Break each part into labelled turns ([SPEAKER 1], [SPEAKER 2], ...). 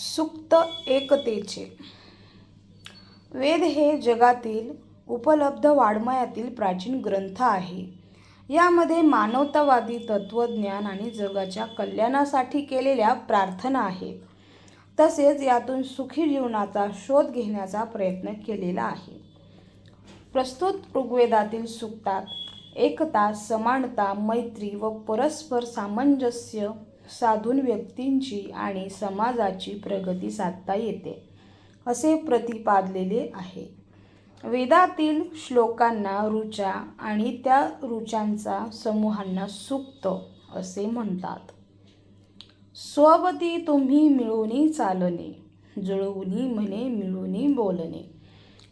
[SPEAKER 1] सुक्त एकतेचे. वेद हे जगातील उपलब्ध वाङ्मयातील प्राचीन ग्रंथ आहे. यामध्ये मानवतावादी तत्त्वज्ञान आणि जगाच्या कल्याणासाठी केलेल्या प्रार्थना आहेत. तसेच यातून सुखी जीवनाचा शोध घेण्याचा प्रयत्न केलेला आहे. प्रस्तुत ऋग्वेदातील सुक्तात एकता समानता मैत्री व परस्पर सामंजस्य साधून व्यक्तींची आणि समाजाची प्रगती साधता येते असे प्रतिपादलेले आहे. वेदातील श्लोकांना ऋचा आणि त्या ऋचांचा समूहांना सुक्त असे म्हणतात. स्वबती तुम्ही मिळूनी चालणे जुळवूनही म्हणे मिळूनी बोलणे.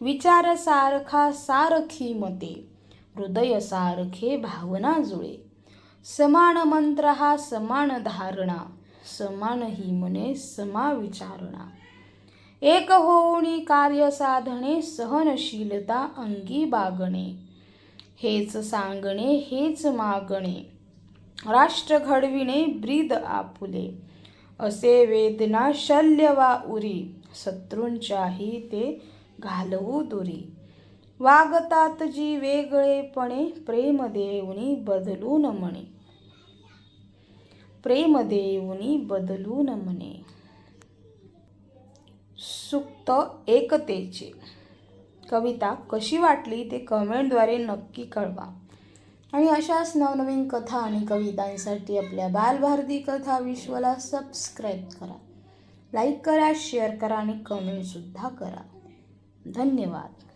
[SPEAKER 1] विचार सारखा सारखी मते हृदय सारखे भावना जुळे. समान मंत्र हा समान धारणा समान ही मने समा विचारणा. एक होऊनी कार्य साधणे सहनशीलता अंगी बागणे. हेच सांगणे हेच मागणे. राष्ट्र घडविणे ब्रीद आपुले. असे वेदना शल्य वा उरी शत्रूंच्याही ते घालवू दुरी. वागतात जी वेगळेपणे प्रेम देऊनी बदलून म्हणे. प्रेम देऊनी बदलून म्हणे. सुक्त एकतेचे. कविता कशी वाटली ते कमेंटद्वारे नक्की कळवा. आणि अशाच नवनवीन कथा आणि कवितांसाठी आपल्या बालभारती कथा विश्वला सबस्क्राईब करा. लाईक करा शेअर करा आणि कमेंटसुद्धा करा. धन्यवाद.